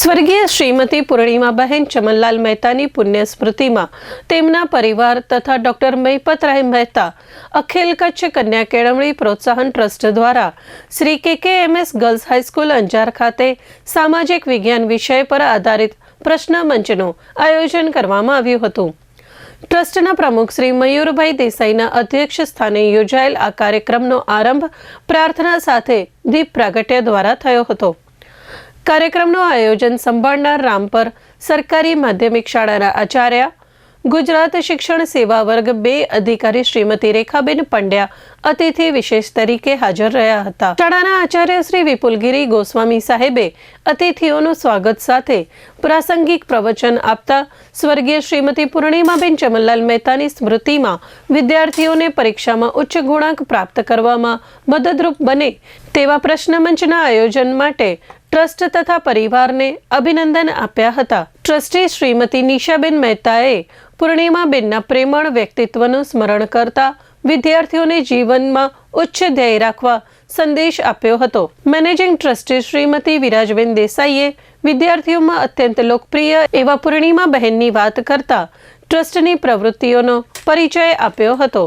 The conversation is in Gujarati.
સ્વર્ગીય શ્રીમતી પૂર્ણિમાબહેન ચમનલાલ મહેતાની પુણ્ય સ્મૃતિમાં તેમના પરિવાર તથા ડોક્ટર મહિપતરાય મહેતા, અખિલ કચ્છ કન્યા કેળવણી પ્રોત્સાહન ટ્રસ્ટ દ્વારા Shri K K M S girls high school Anjar ખાતે સામાજિક વિજ્ઞાન વિષય પર આધારિત પ્રશ્ન મંચનું આયોજન કરવામાં આવ્યું હતું. ટ્રસ્ટના પ્રમુખ શ્રી મયુરભાઈ દેસાઈના અધ્યક્ષ સ્થાને યોજાયેલ આ કાર્યક્રમનો આરંભ પ્રાર્થના સાથે દીપ પ્રાગટ્ય દ્વારા થયો હતો. કાર્યક્રમનું આયોજન સંભાળનાર રામપર સરકારી માધ્યમિક શાળાના આચાર્ય, ગુજરાત શિક્ષણ સેવા વર્ગ બે અધિકારી શ્રીમતી રેખાબેન પંડ્યા અતિથિ વિશેષ તરીકે હાજર રહ્યા હતા. શાળાના આચાર્ય શ્રી વિપુલગીરી ગોસ્વામી સાહેબે અતિથિઓનું સ્વાગત સાથે પ્રાસંગિક પ્રવચન આપતા સ્વર્ગીય શ્રીમતી પૂર્ણિમાબેન ચમનલાલ મહેતાની સ્મૃતિમાં વિદ્યાર્થીઓને પરીક્ષામાં ઉચ્ચ ગુણાંક પ્રાપ્ત કરવામાં મદદરૂપ બને તેવા પ્રશ્ન મંચના આયોજન માટે ટ્રસ્ટ તથા પરિવારને અભિનંદન આપ્યા હતા. ટ્રસ્ટી શ્રીમતી નિશાબેન મહેતાએ પૂર્ણિમાબેનના પ્રેમળ વ્યક્તિત્વનું સ્મરણ કરતા વિદ્યાર્થીઓને જીવનમાં ઉચ્ચ ધ્યેય રાખવા સંદેશ આપ્યો હતો. મેનેજિંગ ટ્રસ્ટી શ્રીમતી વિરાજબેન દેસાઈએ વિદ્યાર્થીઓમાં અત્યંત લોકપ્રિય એવા પૂર્ણિમા બહેનની વાત કરતા ટ્રસ્ટની પ્રવૃત્તિઓનો પરિચય આપ્યો હતો.